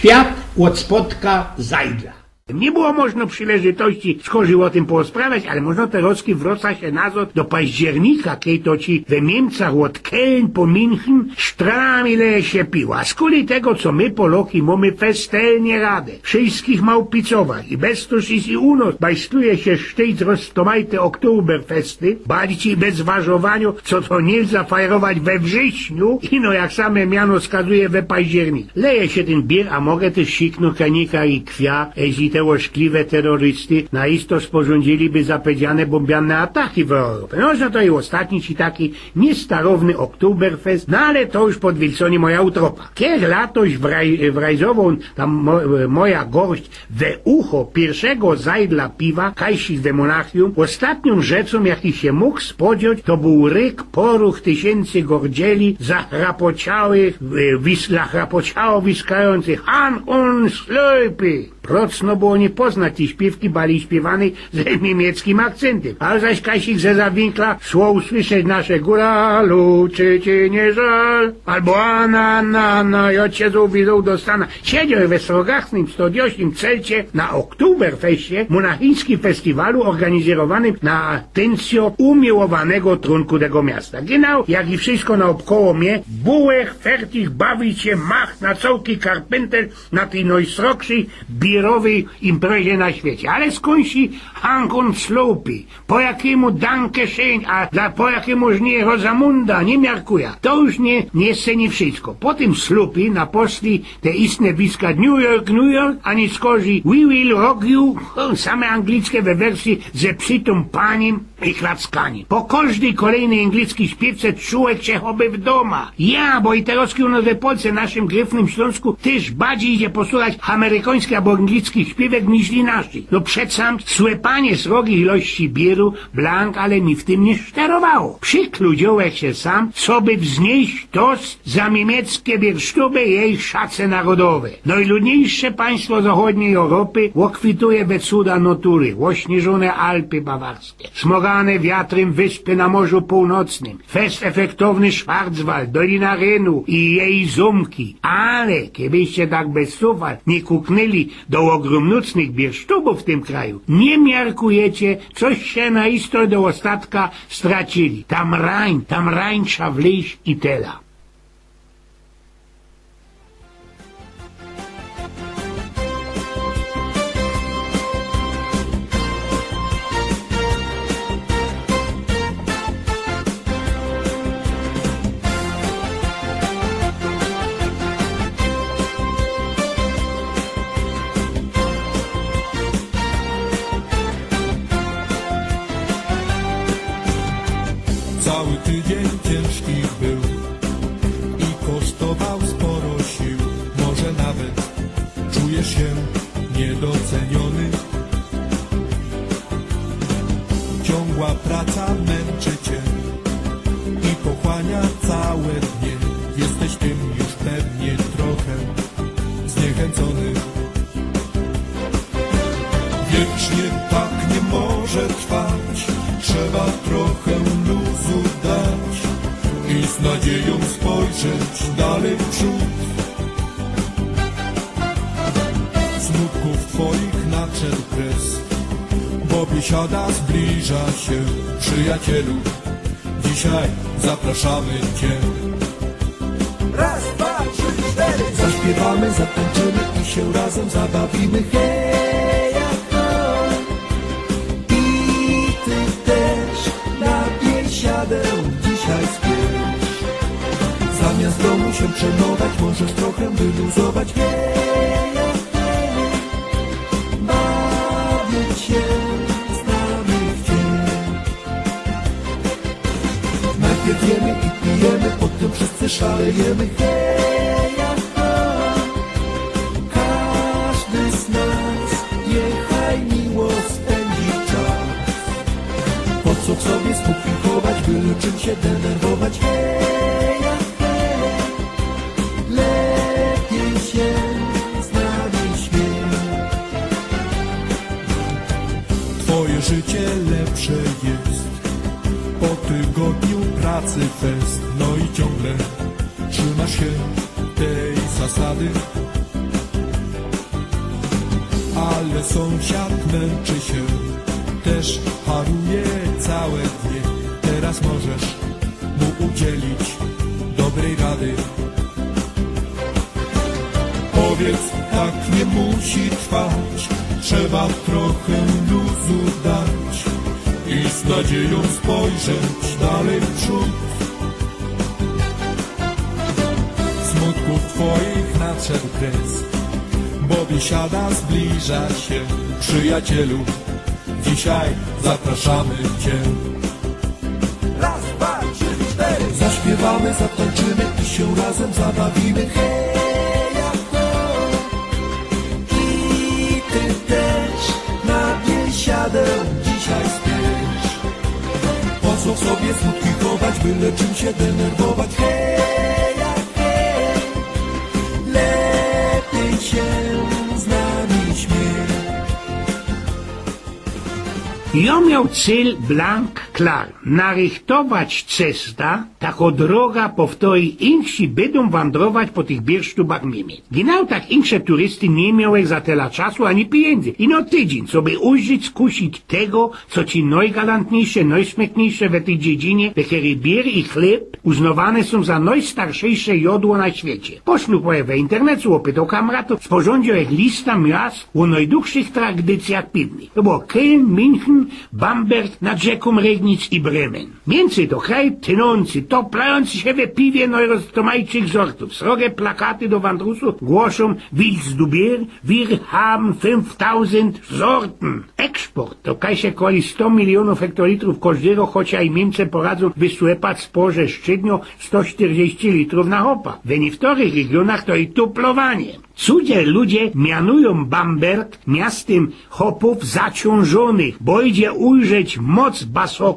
Świat od spotka zajdla. Nie było można przyleżytości o tym porozprawiać, ale można teraz wraca się nazad do października, kiedy to ci we Niemcach od Köln po München sztramile się piła. Z kuli tego, co my Poloki mamy festelnie radę. Wszystkich małpicować i bez tuż i u nas bajstuje się sztyc roztomajte oktoberfesty, bardziej bez ważowaniu, co to nie zafajerować we wrześniu i no jak same miano skazuje we październik. Leje się ten bier, a mogę też siknąć kanika i kwia, te łożkliwe terrorysty na isto sporządziliby zapowiedziane bombiane ataki w Europie. No, że to i ostatni ci taki niestarowny Oktoberfest, no ale to już pod moja utropa. Kier latoś wraj, wrajzową tam mo, moja gość we ucho pierwszego zajdla piwa, kajsich we Monachium, ostatnią rzeczą, jaki się mógł spodziewać, to był ryk poruch tysięcy gordzieli zachrapociałych, e, wis, zachrapociało wiskających Han und Slöpy. Procno było nie poznać tej śpiewki bali śpiewanej z niemieckim akcentem. A zaś Kasik ze zawinkla szło usłyszeć nasze góralu, czy ci nie żal? Albo ana, na, na, i od siedzą widzą do stana. Siedział we srogachnym 108 celcie na Oktoberfeście, monachińskim festiwalu organizowanym na atencjo umiłowanego trunku tego miasta. Genau, jak i wszystko naokoło mnie, bułech, fertig, bawić się, mach na całki karpenter na tej najsrokszej imprezie na świecie. Ale skądsi Hankun Sloopy, po jakiemu Danke schön, a za po jakiemu nie Rosamunda, nie miarkuja. To już nie, nie sceni wszystko. Po tym Sloopy naposzli te istne wiska New York, New York, ani skorzy We Will Rock You, same anglickie we wersji ze psitą paniem i klackaniem. Po każdej kolejnej angielskiej śpiewce człowiek się w doma. Ja, bo i teraz u nas w Polsce, naszym gryfnym Śląsku, też bardziej idzie posłuchać amerykański albo angielski śpiewek niż naszych. No przedsam słepanie srogiej ilości bieru, blank, ale mi w tym nie szczerowało. Przykludziołek się sam, co by wznieść tos za niemieckie biersztuby jej szace narodowe. Najludniejsze państwo zachodniej Europy łokwituje we cuda natury, łośnieżone Alpy bawarskie, smogane wiatrem wyspy na Morzu Północnym, fest efektowny Schwarzwald, Dolina Renu i jej zumki. Ale kiedyście tak bez sufal nie kuknęli do ogromnucnych biersztubów w tym kraju, nie miarkujecie, coś się na isto do ostatka stracili. Tam rań, tam rań wleźć i tela. Cały tydzień ciężki był i kosztował sporo sił. Może nawet czujesz się niedoceniony. Ciągła praca nadzieją spojrzeć dalej w przód. Smutków twoich nadszedł kres, bo biesiada zbliża się, przyjacielu. Dzisiaj zapraszamy cię. Raz, dwa, trzy, cztery. Zaśpiewamy, zatańczymy i się razem zabawimy. Hej, Zamiast domu się przejmować, możesz trochę wyluzować. Hej, hej. Bawić się z nami. Najpierw jemy i pijemy, potem wszyscy szalejemy. Ho. Każdy z nas niechaj miło spędzi czas. Po co w sobie smutki chować, byle czym się denerwować. Hej. Tygodniu pracy fest No i ciągle trzymasz się tej zasady że sąsiad męczy się, też haruje całe dnie. Teraz możesz mu udzielić dobrej rady. Powiedz, tak nie musi trwać, trzeba trochę luzu dać i z nadzieją spojrzeć dalej w przód. Smutków twoich nadszedł kres, bo biesiada zbliża się. Przyjacielu, dzisiaj zapraszamy cię. Raz, dwa, trzy, cztery Zaśpiewamy, zatańczymy i się razem zabawimy Heja ho I ty też na biesiadę dzisiaj w sobie smutki chować, byle czym się denerwować. Heja hej Lepiej się z nami śmiech Ja miał cel blank klar. Narychtować cesta, tako droga po której insi będą wandrować po tych biersztubach Niemiec. Genau tak insze turysty nie miały za tyle czasu ani pieniędzy. I no tydzień, co by użyć, skusić tego, co ci najgalantniejsze, najśmiechniejsze w tej dziedzinie, takie bier i chleb uznawane są za najstarszejsze jodło na świecie. Poszlu po w internetu, opytał kamratów, sporządził jak lista miast o najdłuższych tradycjach piwnych. To było Köln, München, Bamberg, nad rzeką I Bremen. Między to kraj tynący, toplający się we piwie najroztomajszych sortów. Srogie plakaty do wandrusu głoszą Wils du Bier, wir haben 5000 Sorten. Eksport to kaj się koli 100 milionów hektolitrów każdego, chociaż i Niemcy poradzą wysłepać sporze szczytnio 140 litrów na hopa. W niektórych regionach to i tuplowanie. Cudzie ludzie mianują Bamberg miastem hopów zaciążonych, bo idzie ujrzeć moc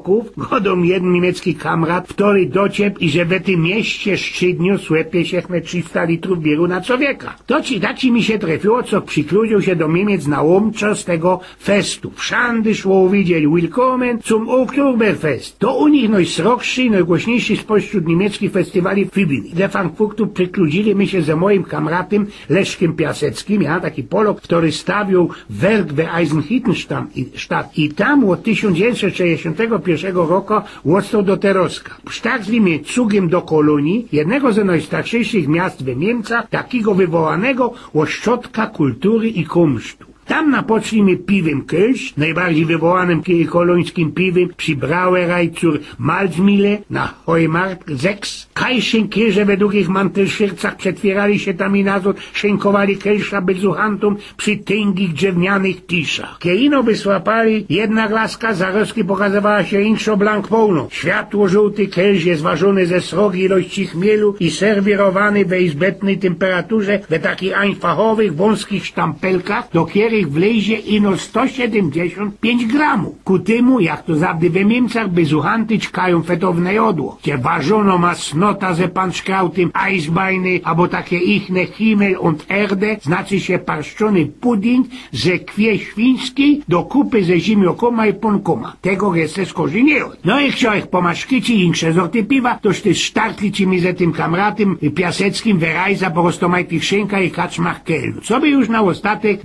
basoków, godą jeden niemiecki kamrat, który dociep i że w tym mieście szczytnio słepie się 300 litrów bieru na człowieka. To ci taci mi się trafiło, co przykludził się do Niemiec na łomczo z tego festu. Wszędy szło widzieć Willkommen zum Oktoberfest. To u nich najsrogszy i najgłośniejszy spośród niemieckich festiwali w Wibini. Do Frankfurtu przykludzili mi się ze moim kamratem Leszkiem Piaseckim, ja, taki Polok, który stawił werk w Eisenhüttenstadt i tam od 1961 roku łostał do Teroska. Sztachli mnie cugiem do kolonii, jednego ze najstarszych miast w Niemcach, takiego wywołanego ośrodka kultury i kumsztu. Tam napoczli mi piwem Kölsch, najbardziej wywołanym kolońskim piwem przy Brauerei zur Malzmille na Heumarkt 6. Kajszyn kierze według ich mantelszyrcach przetwierali się tam i nazot, szynkowali Kölsza bezuchantom przy tęgich drewnianych tiszach. Kieino by słapali, jedna glaska zaroski pokazywała się inszo blank pełno. Światło żółty Kölsz jest ważony ze srogiej ilości chmielu i serwirowany we izbetnej temperaturze we takich einfachowych, wąskich sztampelkach, do których wlezie ino 175 gramów. Ku temu, jak to zawdy we Niemcach bezuchanty czkają fetowne jodło, gdzie ważono ma snota ze panszkrautem, Eisbeine, albo takie ichne Himmel und Erde, znaczy się parszczony pudding ze kwie świńskiej do kupy ze zimiokoma i ponkoma. Tego jest skorzy nie od. No i chciał ich i insze sorty piwa, toż ty sztartli ci mi ze tym kamratem piaseckim werajza po prostu maj tych szynka i kaczmach kelnu. Co by już na ostatek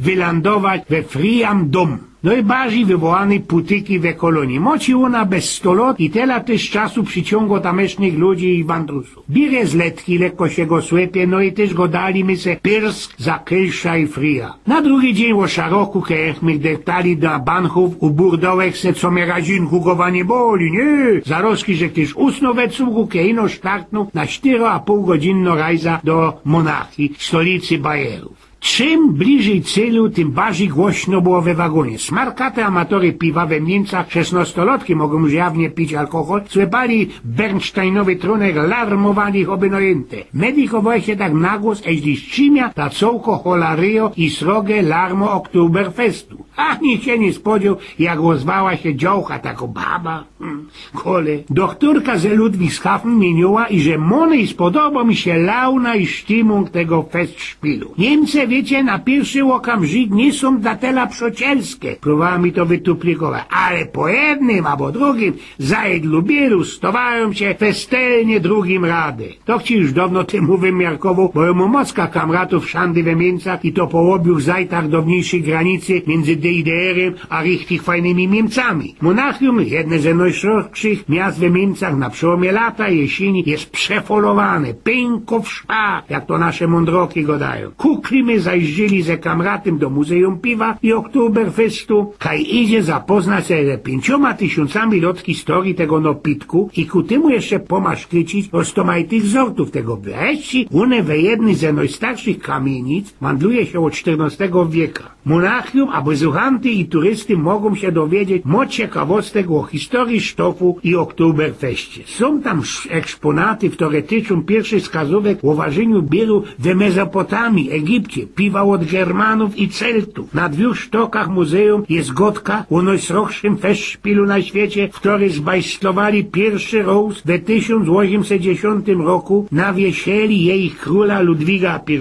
wylandować we Friam Dom. Najbardziej wywołany putyki w kolonii. Moci ona bez stolot i tyle też czasu przyciągo tamesznych ludzi i wandrusów. Bierę z letki, lekko się go słepie, no i też go dali mi se pyrsk za Kylsza i Fria. Na drugi dzień o szaroku, kiedy my deptali na banchów, u burdołek se co me razinku go nie boli, nie. Zaroski, że też usnął we cugu, keino sztartnął na 4,5 godzinno rajza do monarchii, stolicy Bajerów. Czym bliżej celu, tym bardziej głośno było we wagonie. Smarkate amatory piwa we Niemcach szesnastolotki mogą już jawnie pić alkohol, słypali bernsteinowy trunek, larmowali ich obynojęte. Medikowo się tak nagłos, eźli ścimia ta cołko holaryjo i sroge larmo Oktoberfestu. A nikt się nie spodziewał, jak rozwała się działka, taka baba. Hmm. Kole. Doktorka ze Ludwigshafen mieniła, i że monej spodoba mi się launa i sztimung tego festszpilu. Niemcy, wiecie, na pierwszy okamżyk nie są datela przocielskie. Próbowała mi to wytuplikować. Ale po jednym albo drugim zajd lubieru stowają się festelnie drugim rady. To ci już dawno temu wymiarkował, bo mu mocka kamratów szandy we Mięcach i to połobił zajtach do mniejszej granicy między DDR-em a richtig fajnymi Niemcami. Monachium, jedne ze najszerszych miast we Mięcach na przełomie lata jesieni jest przefolowane, pęko w szpa, jak to nasze mądroki godają. Kuklimy zajrzeli ze kamratem do Muzeum Piwa i Oktoberfestu, kaj idzie zapoznać się ze pięcioma tysiącami lot historii tego napitku i ku temu jeszcze pomaszkycić o stomajtych sortów tego wreszcie one we jednej ze najstarszych kamienic wandluje się od XIV wieka. Monachium, a bezuchanty i turysty mogą się dowiedzieć moc ciekawostek o historii sztofu i Oktoberfeście. Są tam eksponaty, które tyczą pierwszych wskazówek o ważeniu bielu we Mezopotamii, Egipcie, piwa od Germanów i Celtów. Na dwóch sztokach muzeum jest gotka o najsroczszym festszpilu na świecie, w której zbajstlowali pierwszy roz we 1810 roku na wiesieli jej króla Ludwiga I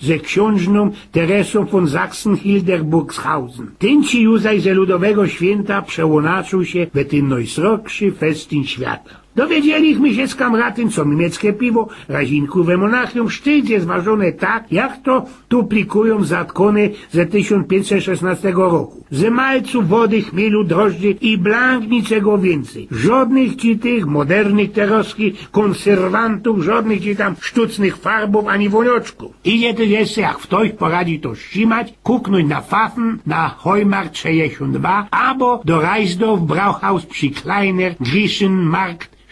ze książną Teresą von Sachsen-Hilderburgshausen. Tynci juzaj ze ludowego święta przełonaczył się w etynność srokszy festyn świata. Dowiedzieliśmy się z kamratem, co niemieckie piwo, razinku we Monachium, sztyc jest ważone tak, jak to tu plikują zatkony ze 1516 roku. Z malcu, wody, chmielu, drożdży i blank niczego więcej. Żadnych ci tych modernych teroskich konserwantów, żadnych ci tam sztucznych farbów ani wonioczków. Idzie to jeszcze, jak ktoś poradzi to ścimać, kuknąć na Pfaffen, na Heumarkt 62, albo do Reisdorf Brauhaus przy Kleiner Griechenmarkt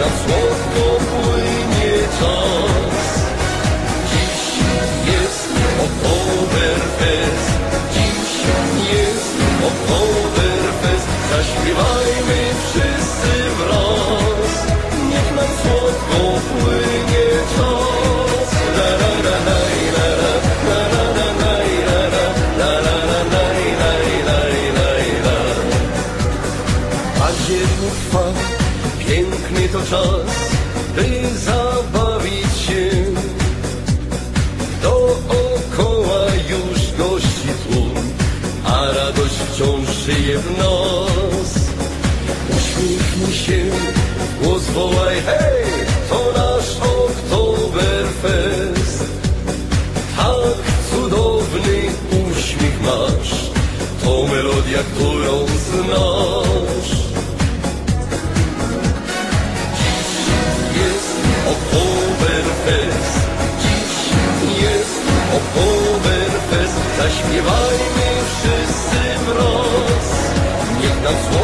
Nam słodko płynie czas. Dziś jest Oktoberfest. Dziś jest Oktoberfest. Zaśpiewajmy wszyscy wraz. Niech nam słodko czas, by zabawić się. Dookoła już gości tłum, a radość wciąż żyje w nas. Uśmiechnij się, głos wołaj, hej, to nasz Oktoberfest. Tak cudowny uśmiech masz, to melodia, którą znasz. Oktoberfest, dziś jest Oktoberfest. Zaśpiewajmy wszyscy wraz, niech nam słodko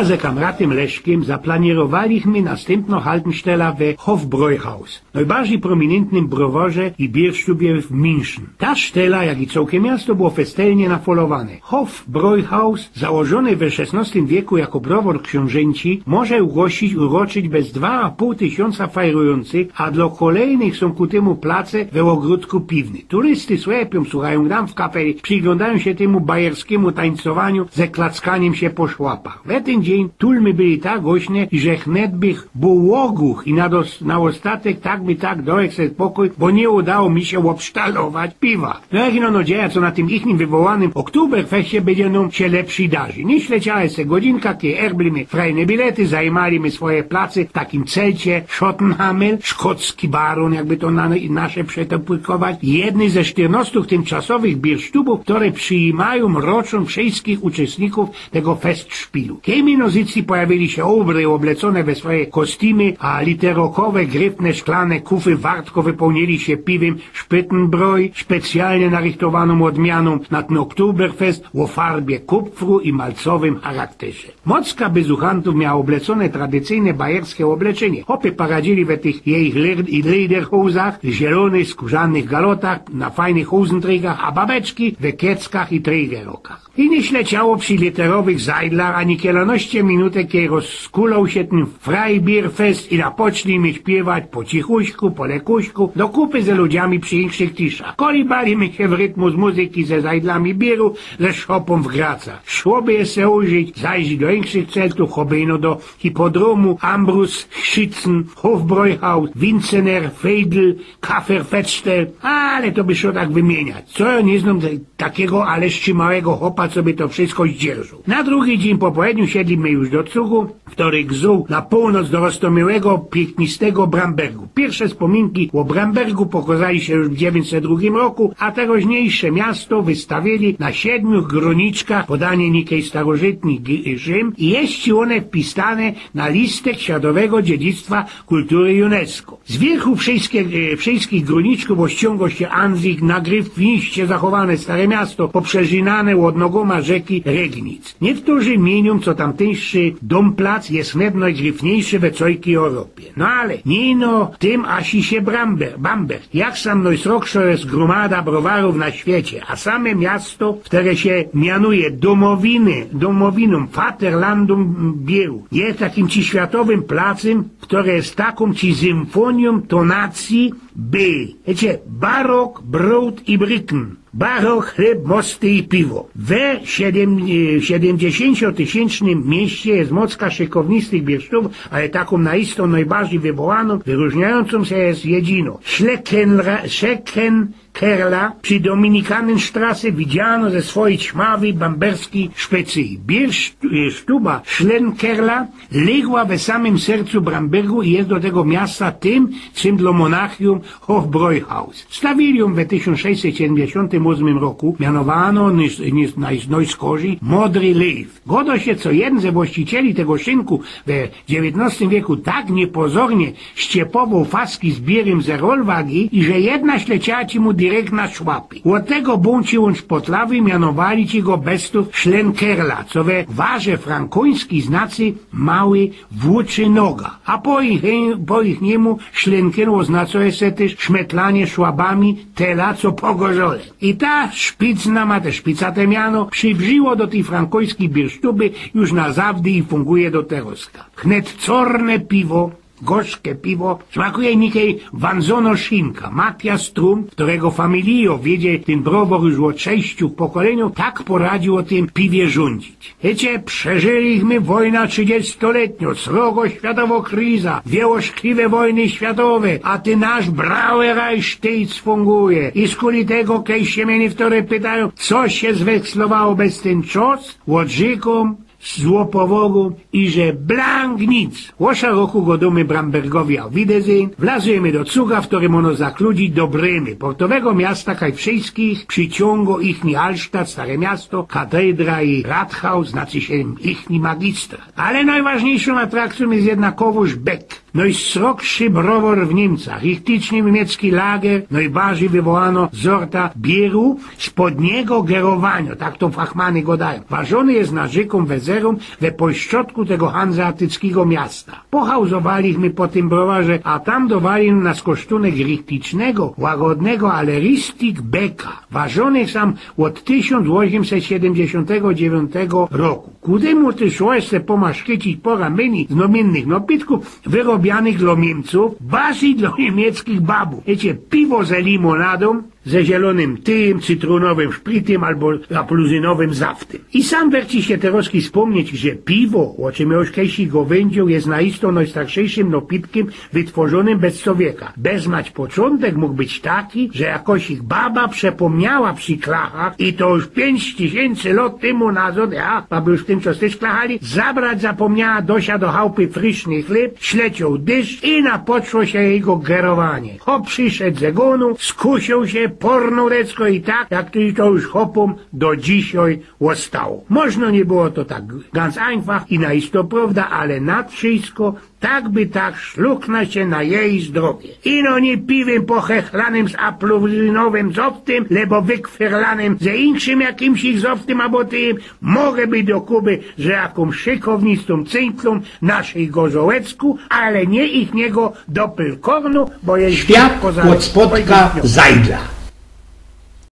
Oba ze kamratem Leszkiem zaplanirowaliśmy następno Haltenstella we Hofbräuhaus, najbardziej prominentnym browarze i bierszczubie w München. Ta sztela, jak i całkiem miasto, było festelnie nafolowane. Hofbräuhaus, założony we XVI wieku jako browar książęci, może ugościć, uroczyć bez 2,5 tysiąca fajrujących, a dla kolejnych są ku temu place we ogródku piwny. Turysty słepią, słuchają gram w kapeli, przyglądają się temu bajerskiemu tańcowaniu ze klackaniem się po szłapach. W jeden dzień tulmy byli tak głośne, że chnet bych był i na, dos, na ostatek tak by tak dołek spokój, bo nie udało mi się obsztalować piwa. No jak ino nadzieja, co na tym ichnim wywołanym Oktoberfeście będzie nam się lepszy darzy. Niż leciała se godzinka, kiedy erblimy frajne bilety, zajmaliśmy swoje place w takim celcie Schottenhamel, szkocki baron, jakby to na, nasze przetopłykować. Jedny ze 14 tymczasowych biersztubów, które przyjmają roczą wszystkich uczestników tego festszpilu. Kiemi nozycji pojawili się obry oblecone we swoje kostiumy, a literokowe, gryfne, szklane kufy wartko wypełnili się piwem Spittenbräu, specjalnie narychtowaną odmianą na ten Oktoberfest o farbie kupfru i malcowym charakterze. Mocka bezuchantów miała oblecone tradycyjne bajerskie obleczenie. Hopy paradzili we tych jej lederhozach, zielonych, skórzanych galotach, na fajnych hosenträgach, a babeczki we kieckach i trägerokach. I nie śleciało przy literowych zajdlach ani kielonoście minutek, kiedy rozkulał się ten Freibierfest i napoczli mi śpiewać po cichuśku, po lekuśku, do kupy ze ludziami przy inszych tiszach. Kolibali mi się w rytmu z muzyki ze zajdlami bieru, ze szopą w gracach. Szłoby je se użyć, zajść do inszych celtów, chobyno do hipodromu, Ambrus, Schitzen, Hofbräuhaus, Winzener, Feidl, Kafferfettstel, ale to by się tak wymieniać. Co ja nie znam takiego, ale małego hopa, co by to wszystko zdzierżył. Na drugi dzień po południu siedlimy już do cugu, który gzł na północ do roztomiłego, pięknistego Brambergu. Pierwsze wspominki o Brambergu pokazali się już w 902 roku, a tegoźniejsze miasto wystawili na siedmiu groniczkach podanie nikiej starożytni Rzym i jest one wpisane na listę światowego dziedzictwa kultury UNESCO. Z wierzchu wszystkich, wszystkich groniczków ościąga się Anzik, nagrywniście zachowane stare miasto, poprzeżynane łodnogoma rzeki Regnic. Niektórzy mienią, co tamtejszy domplac jest net najgryfniejszy we całej Europie. No ale nie no tym asi się Bramber, Bamber. Jak sam najsroksza jest gromada browarów na świecie, a same miasto, które się mianuje domowiny, domowiną, Vaterlandum Bieru, jest takim ci światowym placem, które jest taką ci symfonią tonacji B. Wiecie, barok, brud i britten. Barok, chleb, mosty i piwo. We 70-tysięcznym mieście jest mocka szykownistych bieszczów, ale taką naistą najbardziej wywołaną, wyróżniającą się jest jedzino. Szeken Kerla przy Dominikanenstrasse widziano ze swojej ćmawej bamberskiej szpecji. Biersztuba Schlenkerla legła we samym sercu Brambergu i jest do tego miasta tym, czym dla Monachium Hofbräuhaus. Stawili ją w 1678 roku, mianowano na Nojskorzy Modry Lew. Godo się co jeden ze właścicieli tego szynku w XIX wieku tak niepozornie ściepował faski z bierem ze rolwagi i że jedna śleciała ci mu direkt na szłapy. Od tego buncił on szpotlawy mianowali ci go bestów Schlenkerla, co we warze frankoński znaczy mały włóczy noga. A po ich, po ich niemu Schlenker oznacza się też szmetlanie szłabami tela, co pogorzole. I ta szpicna ma te szpicate miano przybrzyło do tej frankońskiej biersztuby już na zawdy i funguje do teroska. Chnet corne piwo gorzkie piwo, smakuje nikiej wanzono szynka. Matias Strum, którego familio wiedzie ten browar już od sześciu pokoleniu, tak poradził o tym piwie rządzić. Wiecie, przeżyliśmy wojna trzydziestoletnią, srogo światowo kriza, dwie oszkliwe wojny światowe, a ty nasz Brauerei sztyc funguje. I skuli tego, kiedy się mnie wtore pytają, co się zwekslowało bez ten czos? Łodżykom, złopowogu i że blank nic. Łosza roku godumy Brambergowi auf Wiedersehen, wlazujemy do cuga, w którym ono zakludzi do Brymy, portowego miasta kaj wszystkich przyciągo ichni Alstadt, stare miasto, katedra i Rathaus, znaczy się ichni magistra. Ale najważniejszą atrakcją jest jednakowoż Beck. No i srokszy browar w Niemcach, ichtyczny niemiecki lager, no i bardziej wywołano zorta bieru spodniego gerowania, tak to fachmany go dają. Ważony jest na rzeką Wezerum we pośrodku tego hanzeatyckiego miasta. Pochauzowaliśmy po tym browarze, a tam dowali na skosztunek richtycznego, łagodnego, ale ristik beka. Ważony sam od 1879 roku. Kudemu też łezce pomaszkiecić po ramieni znamiennych napitków, wyrobił robianych dla Niemców, basi dla niemieckich babów. Wiecie, piwo z limonadą, ze zielonym tym, cytrunowym szplitem albo apluzynowym zaftem. I sam werci się teraz wspomnieć, że piwo, o czym już kiedyś go wędził, jest naistą najstarszym napitkiem wytworzonym bez człowieka. Bez mać początek mógł być taki, że jakoś ich baba przepomniała przy klachach i to już pięć tysięcy lat temu nazad, ja, baby już w tym czas też klachali, zabrać zapomniała Dosia do chałupy fryszny chleb, śleciał dysz i napoczło się jego gerowanie. Hop przyszedł z egonu, skusił się, pornął recko i tak, jak to już hopom do dzisiaj ostało. Można nie było to tak ganz einfach i na prawda, ale nad wszystko tak by tak szlukna się na jej zdrowie. Ino nie piwem pochechlanym z apluzynowym zowtym, lebo wykwirlanym ze inszym jakimś ich zowtym albo tym, mogę być do Kuby, że jakąś szykownistą cynklą naszej Gorzołecku, ale nie ich niego do Pylkornu, bo jest Świat od spotka zajdla.